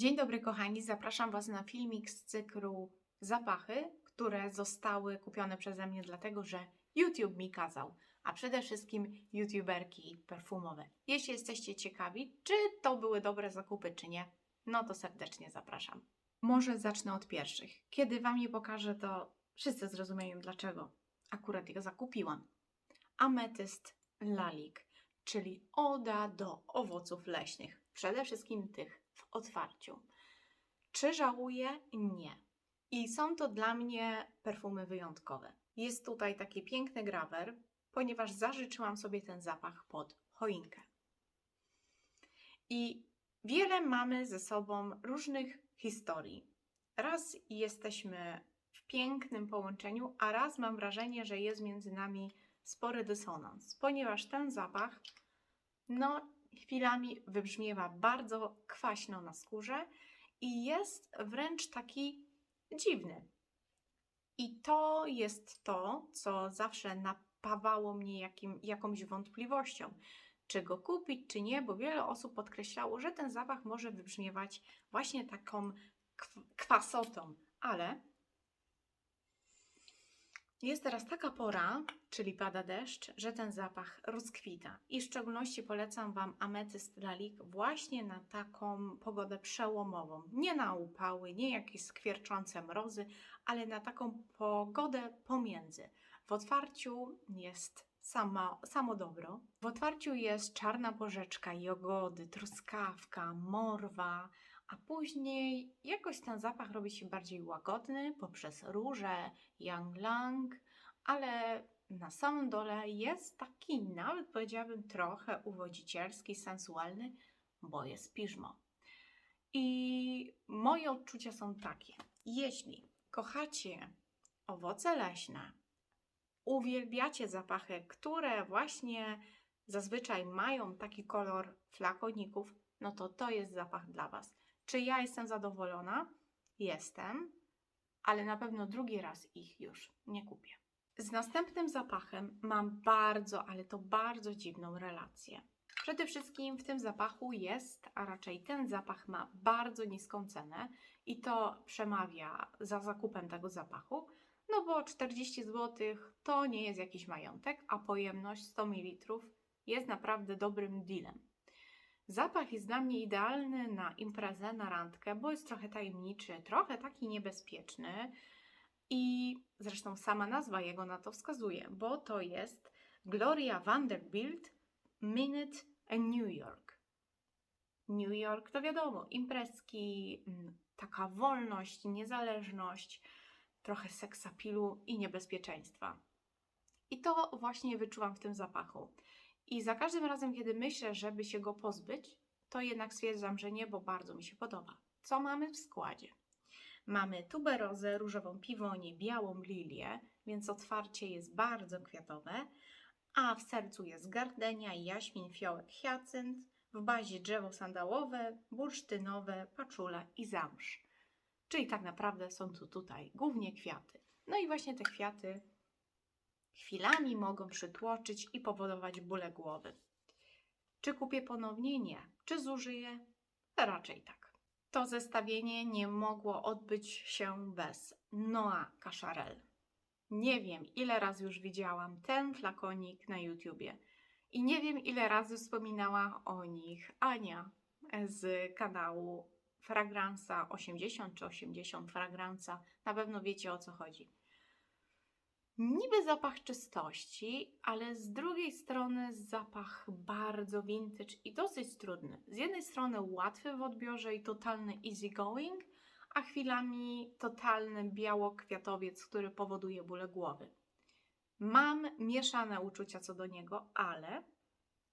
Dzień dobry, kochani. Zapraszam Was na filmik z cyklu Zapachy, które zostały kupione przeze mnie, dlatego że YouTube mi kazał, a przede wszystkim YouTuberki perfumowe. Jeśli jesteście ciekawi, czy to były dobre zakupy, czy nie, no to serdecznie zapraszam. Może zacznę od pierwszych. Kiedy Wam je pokażę, to wszyscy zrozumieją, dlaczego akurat je zakupiłam. Ametyst Lalik, czyli oda do owoców leśnych, przede wszystkim tych w otwarciu. Czy żałuję? Nie. I są to dla mnie perfumy wyjątkowe. Jest tutaj taki piękny grawer, ponieważ zażyczyłam sobie ten zapach pod choinkę. I wiele mamy ze sobą różnych historii. Raz jesteśmy w pięknym połączeniu, a raz mam wrażenie, że jest między nami spory dysonans, ponieważ ten zapach, no, chwilami wybrzmiewa bardzo kwaśno na skórze i jest wręcz taki dziwny. I to jest to, co zawsze napawało mnie jakim, jakąś wątpliwością, czy go kupić, czy nie, bo wiele osób podkreślało, że ten zapach może wybrzmiewać właśnie taką kw- kwasotą, ale jest teraz taka pora, czyli pada deszcz, że ten zapach rozkwita. I w szczególności polecam Wam ametyst lalik właśnie na taką pogodę przełomową. Nie na upały, nie jakieś skwierczące mrozy, ale na taką pogodę pomiędzy. W otwarciu jest sama, samo dobro. W otwarciu jest czarna porzeczka, jogody, truskawka, morwa, a później jakoś ten zapach robi się bardziej łagodny poprzez róże, ylang, ale na samym dole jest taki, nawet powiedziałabym, trochę uwodzicielski, sensualny, bo jest piżmo. I moje odczucia są takie. Jeśli kochacie owoce leśne, uwielbiacie zapachy, które właśnie zazwyczaj mają taki kolor flakoników, no to to jest zapach dla Was. Czy ja jestem zadowolona? Jestem, ale na pewno drugi raz ich już nie kupię. Z następnym zapachem mam bardzo, ale to bardzo dziwną relację. Przede wszystkim w tym zapachu jest, a raczej ten zapach ma bardzo niską cenę i to przemawia za zakupem tego zapachu, no bo 40 zł to nie jest jakiś majątek, a pojemność 100 ml jest naprawdę dobrym dealem. Zapach jest dla mnie idealny na imprezę, na randkę, bo jest trochę tajemniczy, trochę taki niebezpieczny i zresztą sama nazwa jego na to wskazuje, bo to jest Gloria Vanderbilt Minute in New York. New York to wiadomo, imprezki, mm, taka wolność, niezależność, trochę seksapilu i niebezpieczeństwa. I to właśnie wyczułam w tym zapachu. I za każdym razem, kiedy myślę, żeby się go pozbyć, to jednak stwierdzam, że nie, bo bardzo mi się podoba. Co mamy w składzie? Mamy tuberozę, różową piwonię, białą lilię, więc otwarcie jest bardzo kwiatowe, a w sercu jest gardenia, jaśmin, fiołek, hyacynt, w bazie drzewo sandałowe, bursztynowe, paczula i zamrz. Czyli tak naprawdę są tu tutaj głównie kwiaty. No i właśnie te kwiaty chwilami mogą przytłoczyć i powodować bóle głowy. Czy kupię ponownie? Nie. Czy zużyję? Raczej tak. To zestawienie nie mogło odbyć się bez Noa Cacharel. Nie wiem, ile razy już widziałam ten flakonik na YouTubie i nie wiem, ile razy wspominała o nich Ania z kanału Fragranza 80 czy 80 Fragranza. Na pewno wiecie o co chodzi niby zapach czystości, ale z drugiej strony zapach bardzo vintage i dosyć trudny. Z jednej strony łatwy w odbiorze i totalny easygoing, a chwilami totalny biało-kwiatowiec, który powoduje bóle głowy. Mam mieszane uczucia co do niego, ale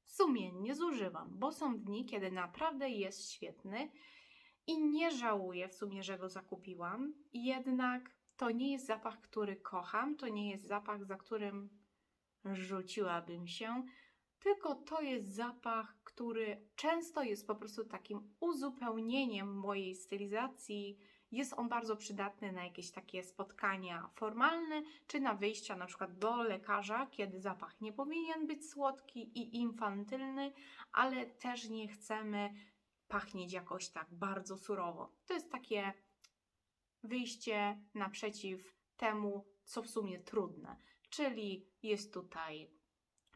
sumiennie zużywam, bo są dni, kiedy naprawdę jest świetny i nie żałuję w sumie, że go zakupiłam. Jednak to nie jest zapach, który kocham, to nie jest zapach, za którym rzuciłabym się, tylko to jest zapach, który często jest po prostu takim uzupełnieniem mojej stylizacji. Jest on bardzo przydatny na jakieś takie spotkania formalne, czy na wyjścia na przykład do lekarza, kiedy zapach nie powinien być słodki i infantylny, ale też nie chcemy pachnieć jakoś tak bardzo surowo. To jest takie wyjście naprzeciw temu, co w sumie trudne. Czyli jest tutaj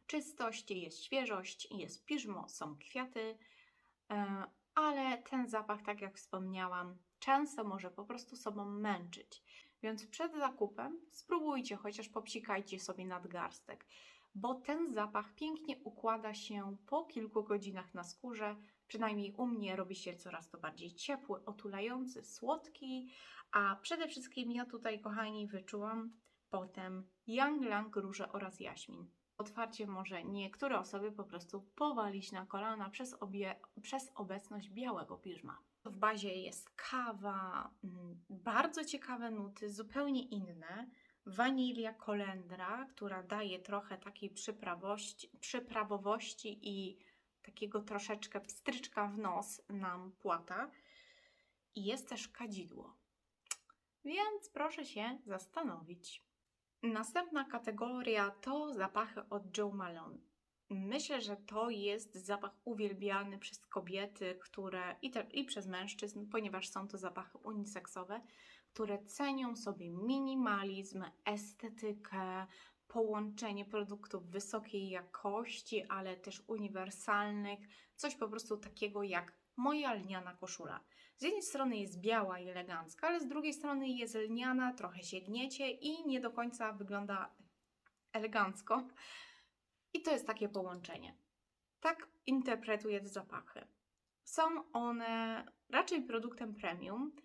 czystość, jest świeżość, jest piżmo, są kwiaty, e, ale ten zapach, tak jak wspomniałam, często może po prostu sobą męczyć. Więc przed zakupem spróbujcie, chociaż popsikajcie sobie nadgarstek, bo ten zapach pięknie układa się po kilku godzinach na skórze. Przynajmniej u mnie robi się coraz to bardziej ciepły, otulający, słodki, a przede wszystkim ja tutaj, kochani, wyczułam potem Yang Lang, róże oraz jaśmin. Otwarcie może niektóre osoby po prostu powalić na kolana przez, obie, przez obecność białego piżma. W bazie jest kawa, mm, bardzo ciekawe nuty, zupełnie inne. Wanilia, kolendra, która daje trochę takiej przyprawości, przyprawowości i takiego troszeczkę pstryczka w nos nam płata. I jest też kadzidło. Więc proszę się zastanowić. Następna kategoria to zapachy od Joe Malone. Myślę, że to jest zapach uwielbiany przez kobiety, które i, te, i przez mężczyzn, ponieważ są to zapachy uniseksowe, które cenią sobie minimalizm, estetykę, połączenie produktów wysokiej jakości, ale też uniwersalnych, coś po prostu takiego jak moja lniana koszula. Z jednej strony jest biała i elegancka, ale z drugiej strony jest lniana, trochę się gniecie i nie do końca wygląda elegancko. I to jest takie połączenie. Tak interpretuję te zapachy. Są one raczej produktem premium,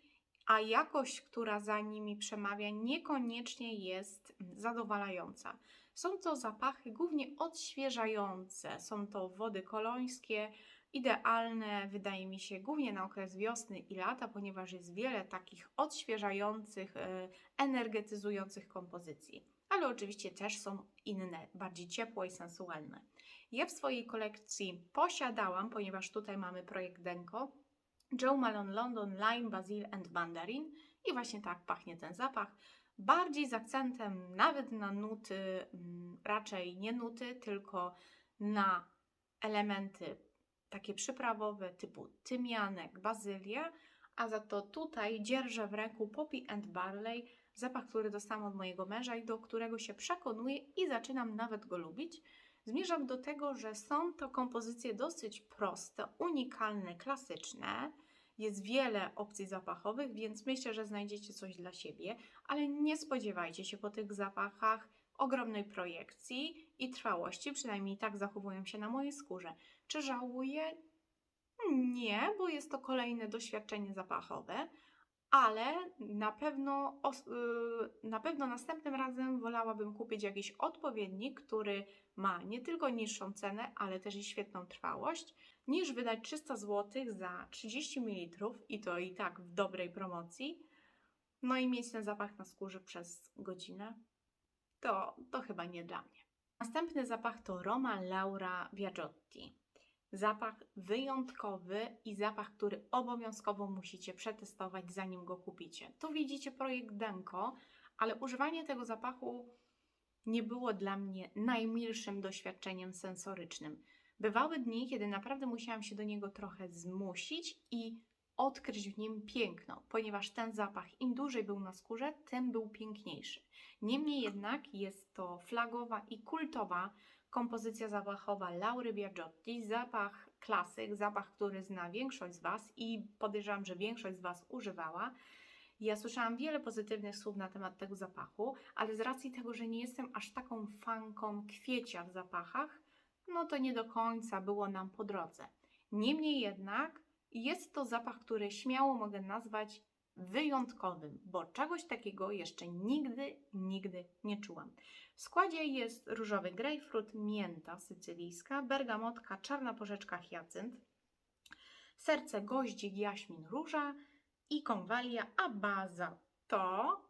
a jakość, która za nimi przemawia, niekoniecznie jest zadowalająca. Są to zapachy głównie odświeżające, są to wody kolońskie, idealne, wydaje mi się, głównie na okres wiosny i lata, ponieważ jest wiele takich odświeżających, e, energetyzujących kompozycji. Ale oczywiście też są inne, bardziej ciepłe i sensualne. Ja w swojej kolekcji posiadałam, ponieważ tutaj mamy projekt Denko, Joe Malone London Lime, Basil and Mandarin i właśnie tak pachnie ten zapach. Bardziej z akcentem nawet na nuty, mm, raczej nie nuty, tylko na elementy takie przyprawowe typu tymianek, bazylia, a za to tutaj dzierżę w ręku Poppy and Barley, zapach, który dostałam od mojego męża i do którego się przekonuję i zaczynam nawet go lubić. Zmierzam do tego, że są to kompozycje dosyć proste, unikalne, klasyczne. Jest wiele opcji zapachowych, więc myślę, że znajdziecie coś dla siebie, ale nie spodziewajcie się po tych zapachach ogromnej projekcji i trwałości, przynajmniej tak zachowują się na mojej skórze. Czy żałuję? Nie, bo jest to kolejne doświadczenie zapachowe, ale na pewno, y, na pewno następnym razem wolałabym kupić jakiś odpowiednik, który ma nie tylko niższą cenę, ale też i świetną trwałość, niż wydać 300 zł za 30 ml i to i tak w dobrej promocji, no i mieć ten zapach na skórze przez godzinę. To, to chyba nie dla mnie. Następny zapach to Roma Laura Biagiotti. Zapach wyjątkowy i zapach, który obowiązkowo musicie przetestować, zanim go kupicie. Tu widzicie projekt Denko, ale używanie tego zapachu nie było dla mnie najmilszym doświadczeniem sensorycznym. Bywały dni, kiedy naprawdę musiałam się do niego trochę zmusić i odkryć w nim piękno, ponieważ ten zapach im dłużej był na skórze, tym był piękniejszy. Niemniej jednak jest to flagowa i kultowa kompozycja zapachowa Laury Biagiotti, zapach klasyk, zapach, który zna większość z Was i podejrzewam, że większość z Was używała. Ja słyszałam wiele pozytywnych słów na temat tego zapachu, ale z racji tego, że nie jestem aż taką fanką kwiecia w zapachach, no to nie do końca było nam po drodze. Niemniej jednak jest to zapach, który śmiało mogę nazwać wyjątkowym, bo czegoś takiego jeszcze nigdy, nigdy nie czułam. W składzie jest różowy grejpfrut, mięta sycylijska, bergamotka, czarna porzeczka hiacynt, serce goździk, jaśmin, róża i konwalia, a baza to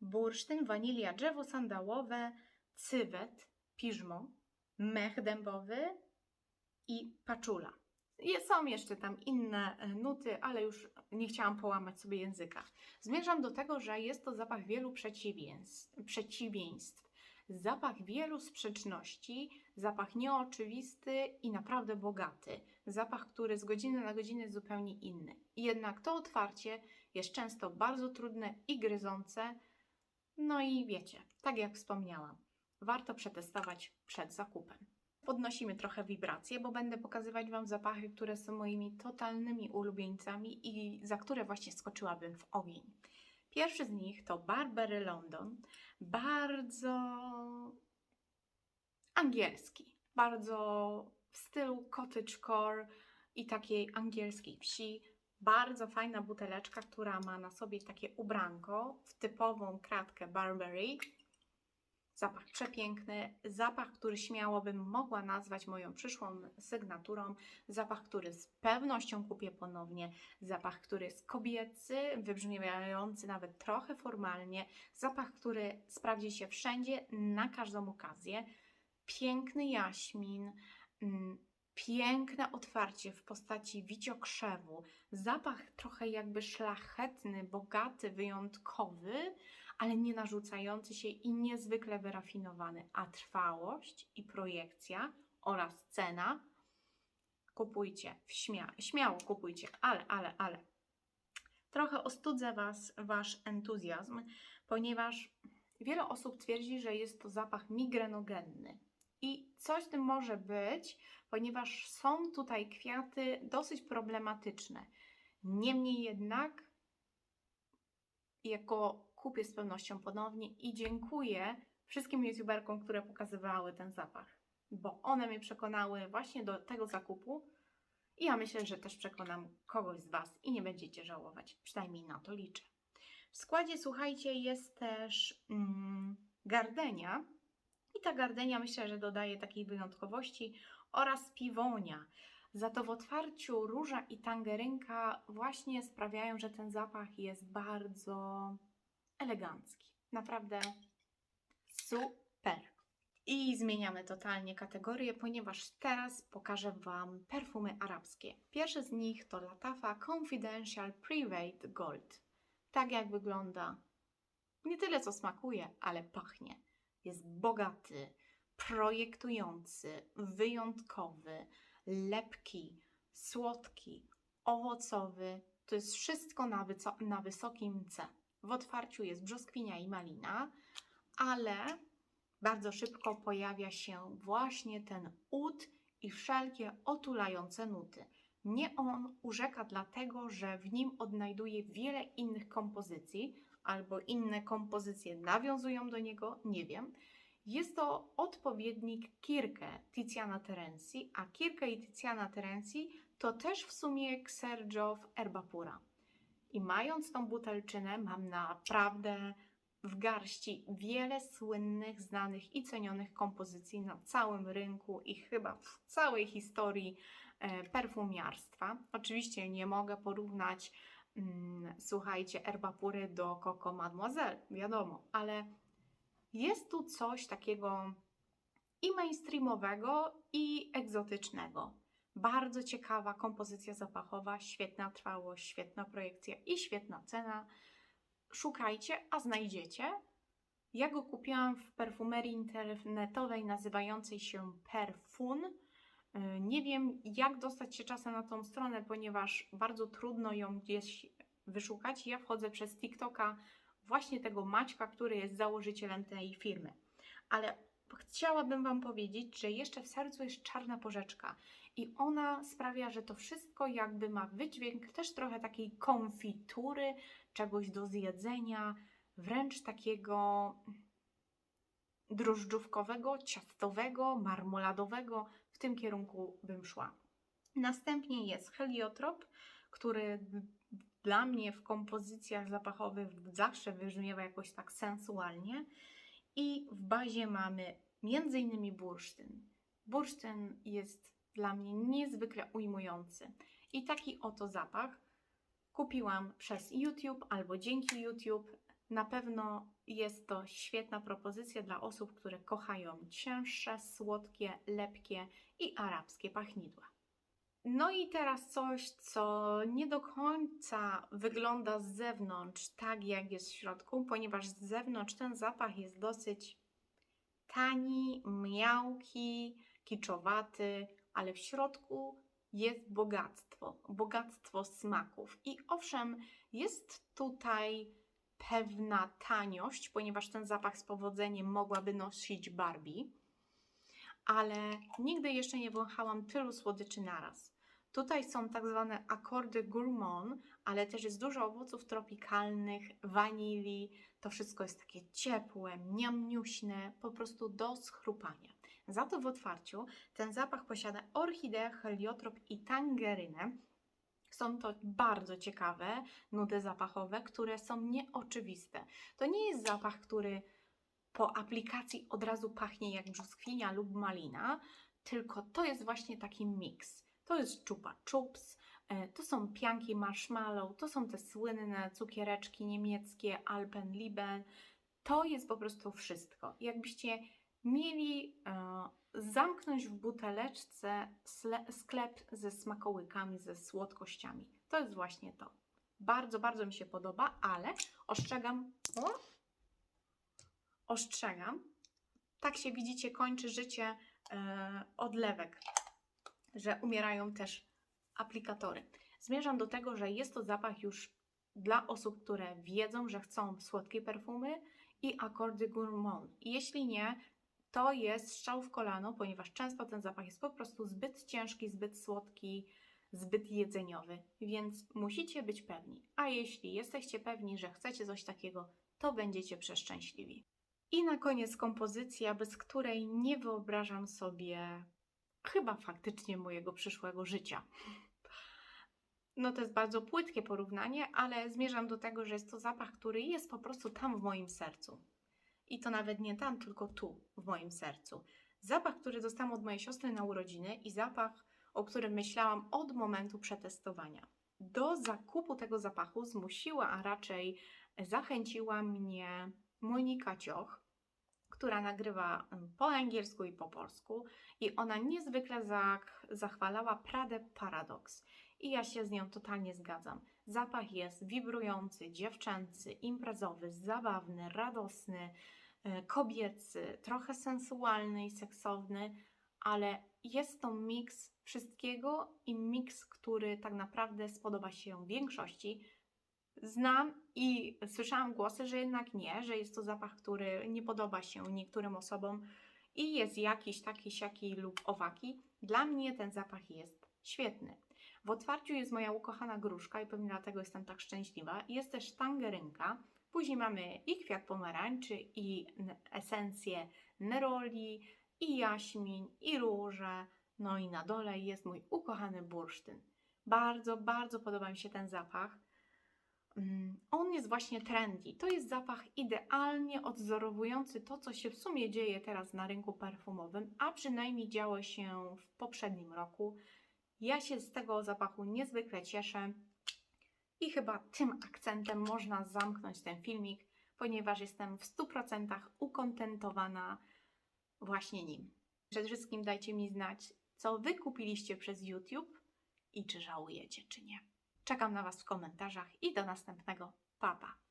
bursztyn, wanilia, drzewo sandałowe, cywet, piżmo, mech dębowy i paczula. Są jeszcze tam inne e, nuty, ale już nie chciałam połamać sobie języka. Zmierzam do tego, że jest to zapach wielu przeciwieństw. przeciwieństw. Zapach wielu sprzeczności, zapach nieoczywisty i naprawdę bogaty. Zapach, który z godziny na godzinę jest zupełnie inny. Jednak to otwarcie jest często bardzo trudne i gryzące. No i wiecie, tak jak wspomniałam, warto przetestować przed zakupem. Podnosimy trochę wibracje, bo będę pokazywać Wam zapachy, które są moimi totalnymi ulubieńcami i za które właśnie skoczyłabym w ogień. Pierwszy z nich to Barbery London. Bardzo angielski, bardzo w stylu cottagecore i takiej angielskiej wsi. Bardzo fajna buteleczka, która ma na sobie takie ubranko w typową kratkę Burberry. Zapach przepiękny, zapach, który śmiało bym mogła nazwać moją przyszłą sygnaturą, zapach, który z pewnością kupię ponownie, zapach, który jest kobiecy, wybrzmiewający nawet trochę formalnie, zapach, który sprawdzi się wszędzie, na każdą okazję. Piękny jaśmin, mm, piękne otwarcie w postaci wiciokrzewu, zapach trochę jakby szlachetny, bogaty, wyjątkowy, ale nie narzucający się i niezwykle wyrafinowany, a trwałość i projekcja oraz cena kupujcie, śmia śmiało kupujcie, ale, ale, ale. Trochę ostudzę Was, Wasz entuzjazm, ponieważ wiele osób twierdzi, że jest to zapach migrenogenny. I coś tym może być, ponieważ są tutaj kwiaty dosyć problematyczne. Niemniej jednak, jako kupię z pewnością ponownie i dziękuję wszystkim youtuberkom, które pokazywały ten zapach, bo one mnie przekonały właśnie do tego zakupu i ja myślę, że też przekonam kogoś z Was i nie będziecie żałować, przynajmniej na to liczę. W składzie, słuchajcie, jest też mm, gardenia i ta gardenia myślę, że dodaje takiej wyjątkowości oraz piwonia. Za to w otwarciu róża i tangerynka właśnie sprawiają, że ten zapach jest bardzo elegancki. Naprawdę super. I zmieniamy totalnie kategorię, ponieważ teraz pokażę Wam perfumy arabskie. Pierwszy z nich to Latafa Confidential Private Gold. Tak jak wygląda. Nie tyle co smakuje, ale pachnie. Jest bogaty, projektujący, wyjątkowy, lepki, słodki, owocowy. To jest wszystko na, na wysokim C. W otwarciu jest brzoskwinia i malina, ale bardzo szybko pojawia się właśnie ten ud i wszelkie otulające nuty. Mnie on urzeka dlatego, że w nim odnajduje wiele innych kompozycji, albo inne kompozycje nawiązują do niego, nie wiem. Jest to odpowiednik Kirke Tiziana Terenzi, a Kirke i Tiziana Terenzi to też w sumie Sergio Erba Pura. I mając tą butelczynę, mam naprawdę w garści wiele słynnych, znanych i cenionych kompozycji na całym rynku i chyba w całej historii perfumiarstwa. Oczywiście nie mogę porównać, mm, słuchajcie, Erbapury do Coco Mademoiselle, wiadomo, ale jest tu coś takiego i mainstreamowego, i egzotycznego. Bardzo ciekawa kompozycja zapachowa, świetna trwałość, świetna projekcja i świetna cena. Szukajcie, a znajdziecie. Ja go kupiłam w perfumerii internetowej nazywającej się Perfun. Y, nie wiem, jak dostać się czasem na tą stronę, ponieważ bardzo trudno ją gdzieś wyszukać. Ja wchodzę przez TikToka właśnie tego Maćka, który jest założycielem tej firmy. Ale chciałabym Wam powiedzieć, że jeszcze w sercu jest czarna porzeczka i ona sprawia, że to wszystko jakby ma wydźwięk też trochę takiej konfitury, czegoś do zjedzenia, wręcz takiego drożdżówkowego, ciastowego, marmoladowego. W tym kierunku bym szła. Następnie jest heliotrop, który dla mnie w kompozycjach zapachowych zawsze wybrzmiewa jakoś tak sensualnie. I w bazie mamy m.in. bursztyn. Bursztyn jest dla mnie niezwykle ujmujący. I taki oto zapach kupiłam przez YouTube albo dzięki YouTube. Na pewno jest to świetna propozycja dla osób, które kochają cięższe, słodkie, lepkie i arabskie pachnidła. No i teraz coś, co nie do końca wygląda z zewnątrz tak, jak jest w środku, ponieważ z zewnątrz ten zapach jest dosyć tani, miałki, kiczowaty, ale w środku jest bogactwo, bogactwo smaków. I owszem, jest tutaj pewna taniość, ponieważ ten zapach z powodzeniem mogłaby nosić Barbie, ale nigdy jeszcze nie wąchałam tylu słodyczy naraz. Tutaj są tak zwane akordy gourmand, ale też jest dużo owoców tropikalnych, wanilii. To wszystko jest takie ciepłe, miamniuśne, po prostu do schrupania. Za to w otwarciu ten zapach posiada orchideę, heliotrop i tangerynę. Są to bardzo ciekawe nuty zapachowe, które są nieoczywiste. To nie jest zapach, który po aplikacji od razu pachnie jak brzoskwinia lub malina, tylko to jest właśnie taki miks. To jest chupa chups, e, to są pianki marshmallow, to są te słynne cukiereczki niemieckie Alpenlieben. To jest po prostu wszystko. Jakbyście mieli e, zamknąć w buteleczce sklep ze smakołykami, ze słodkościami. To jest właśnie to. Bardzo, bardzo mi się podoba, ale ostrzegam, o, ostrzegam, tak się widzicie, kończy życie e, odlewek, że umierają też aplikatory. Zmierzam do tego, że jest to zapach już dla osób, które wiedzą, że chcą słodkie perfumy i akordy gourmand. Jeśli nie, to jest strzał w kolano, ponieważ często ten zapach jest po prostu zbyt ciężki, zbyt słodki, zbyt jedzeniowy, więc musicie być pewni. A jeśli jesteście pewni, że chcecie coś takiego, to będziecie przeszczęśliwi. I na koniec kompozycja, bez której nie wyobrażam sobie chyba faktycznie mojego przyszłego życia. No to jest bardzo płytkie porównanie, ale zmierzam do tego, że jest to zapach, który jest po prostu tam w moim sercu. I to nawet nie tam, tylko tu, w moim sercu. Zapach, który dostałam od mojej siostry na urodziny i zapach, o którym myślałam od momentu przetestowania. Do zakupu tego zapachu zmusiła, a raczej zachęciła mnie Monika Cioch, która nagrywa mm, po angielsku i po polsku i ona niezwykle zach- zachwalała Pradę Paradox i ja się z nią totalnie zgadzam. Zapach jest wibrujący, dziewczęcy, imprezowy, zabawny, radosny, kobiecy, trochę sensualny i seksowny, ale jest to miks wszystkiego i miks, który tak naprawdę spodoba się większości. Znam i słyszałam głosy, że jednak nie, że jest to zapach, który nie podoba się niektórym osobom i jest jakiś taki, siaki lub owaki. Dla mnie ten zapach jest świetny. W otwarciu jest moja ukochana gruszka i pewnie dlatego jestem tak szczęśliwa. Jest też tangerynka. Później mamy i kwiat pomarańczy, i esencję neroli, i jaśmin, i róże. No i na dole jest mój ukochany bursztyn. Bardzo, bardzo podoba mi się ten zapach. Mm, On jest właśnie trendy. To jest zapach idealnie odzorowujący to, co się w sumie dzieje teraz na rynku perfumowym, a przynajmniej działo się w poprzednim roku. Ja się z tego zapachu niezwykle cieszę i chyba tym akcentem można zamknąć ten filmik, ponieważ jestem w 100% ukontentowana właśnie nim. Przede wszystkim dajcie mi znać, co Wy kupiliście przez YouTube i czy żałujecie, czy nie. Czekam na Was w komentarzach i do następnego. Pa, pa.